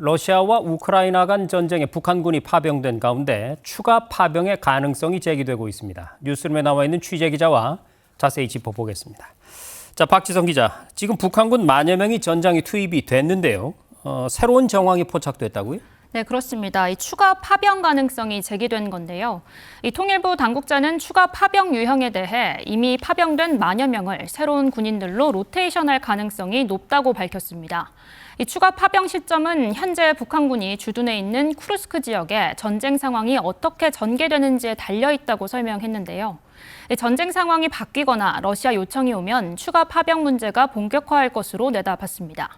러시아와 우크라이나 간 전쟁에 북한군이 파병된 가운데 추가 파병의 가능성이 제기되고 있습니다. 뉴스룸에 나와 있는 취재 기자와 자세히 짚어보겠습니다. 자, 박지성 기자, 지금 북한군 만여 명이 전장에 투입이 됐는데요. 어, 새로운 정황이 포착됐다고요? 네, 그렇습니다. 이 추가 파병 가능성이 제기된 건데요. 이 통일부 당국자는 추가 파병 유형에 대해 이미 파병된 만여 명을 새로운 군인들로 로테이션할 가능성이 높다고 밝혔습니다. 이 추가 파병 시점은 현재 북한군이 주둔해 있는 쿠르스크 지역에 전쟁 상황이 어떻게 전개되는지에 달려 있다고 설명했는데요. 이 전쟁 상황이 바뀌거나 러시아 요청이 오면 추가 파병 문제가 본격화할 것으로 내다봤습니다.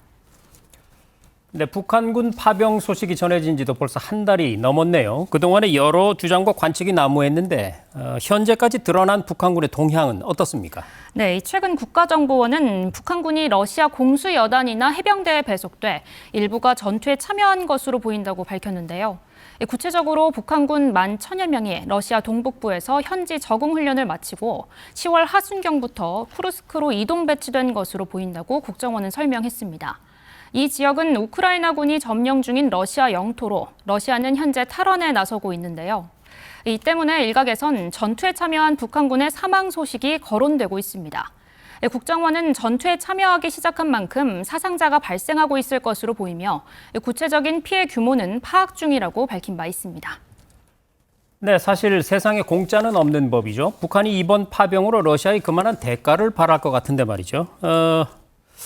네, 북한군 파병 소식이 전해진 지도 벌써 한 달이 넘었네요. 그동안에 여러 주장과 관측이 난무했는데 어, 현재까지 드러난 북한군의 동향은 어떻습니까? 네, 이 최근 국가정보원은 북한군이 러시아 공수 여단이나 해병대에 배속돼 일부가 전투에 참여한 것으로 보인다고 밝혔는데요. 이 구체적으로 북한군 만 천여 명이 러시아 동북부에서 현지 적응 훈련을 마치고 10월 하순경부터 쿠르스크로 이동 배치된 것으로 보인다고 국정원은 설명했습니다. 이 지역은 우크라이나군이 점령 중인 러시아 영토로 러시아는 현재 탈원에 나서고 있는데요. 이 때문에 일각에선 전투에 참여한 북한군의 사망 소식이 거론되고 있습니다. 예, 국정원은 전투에 참여하기 시작한 만큼 사상자가 발생하고 있을 것으로 보이며 구체적인 피해 규모는 파악 중이라고 밝힌 바 있습니다. 네, 사실 세상에 공짜는 없는 법이죠. 북한이 이번 파병으로 러시아의 그만한 대가를 바랄 것 같은데 말이죠. 어,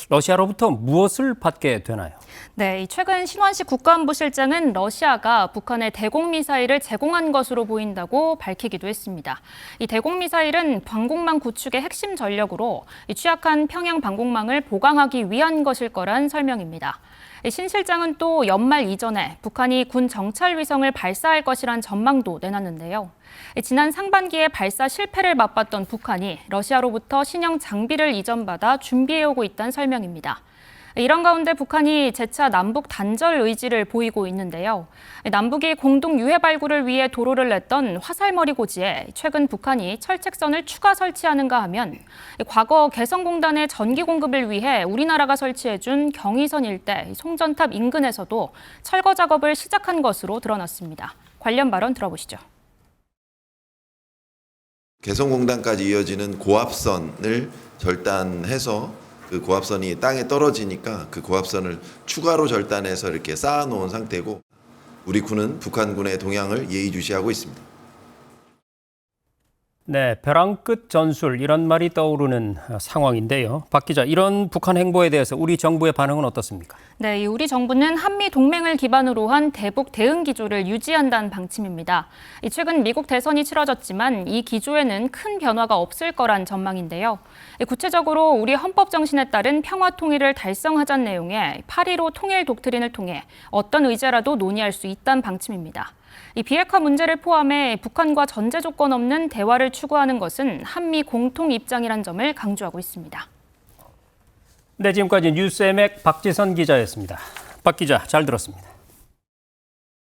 러시아로부터 무엇을 받게 되나요? 네, 이 최근 신원식 국가안보실장은 러시아가 북한에 대공미사일을 제공한 것으로 보인다고 밝히기도 했습니다. 이 대공미사일은 방공망 구축의 핵심 전력으로 이 취약한 평양 방공망을 보강하기 위한 것일 거란 설명입니다. 이신 실장은 또 연말 이전에 북한이 군 정찰 위성을 발사할 것이란 전망도 내놨는데요. 이 지난 상반기에 발사 실패를 맛봤던 북한이 러시아로부터 신형 장비를 이전받아 준비해오고 있다는 설명입니다. 이런 가운데 북한이 재차 남북 단절 의지를 보이고 있는데요. 남북이 공동 유해 발굴을 위해 도로를 냈던 화살머리 고지에 최근 북한이 철책선을 추가 설치하는가 하면 과거 개성공단의 전기 공급을 위해 우리나라가 설치해준 경의선 일대 송전탑 인근에서도 철거 작업을 시작한 것으로 드러났습니다. 관련 발언 들어보시죠. 개성공단까지 이어지는 고압선을 절단해서 그 고압선이 땅에 떨어지니까 그 고압선을 추가로 절단해서 이렇게 쌓아놓은 상태고 우리 군은 북한군의 동향을 예의주시하고 있습니다. 네, 벼랑 끝 전술 이런 말이 떠오르는 어, 상황인데요. 박 기자, 이런 북한 행보에 대해서 우리 정부의 반응은 어떻습니까? 네, 이 우리 정부는 한미 동맹을 기반으로 한 대북 대응 기조를 유지한다는 방침입니다. 이 최근 미국 대선이 치러졌지만 이 기조에는 큰 변화가 없을 거란 전망인데요. 이 구체적으로 우리 헌법 정신에 따른 평화 통일을 달성하자는 내용의 8.15 통일 독트린을 통해 어떤 의제라도 논의할 수 있다는 방침입니다. 이 비핵화 문제를 포함해 북한과 전제 조건 없는 대화를 추구하는 것은 한미 공통 입장이란 점을 강조하고 있습니다. 네, 지금까지 뉴스엠의 박지선 기자였습니다. 박 기자, 잘 들었습니다.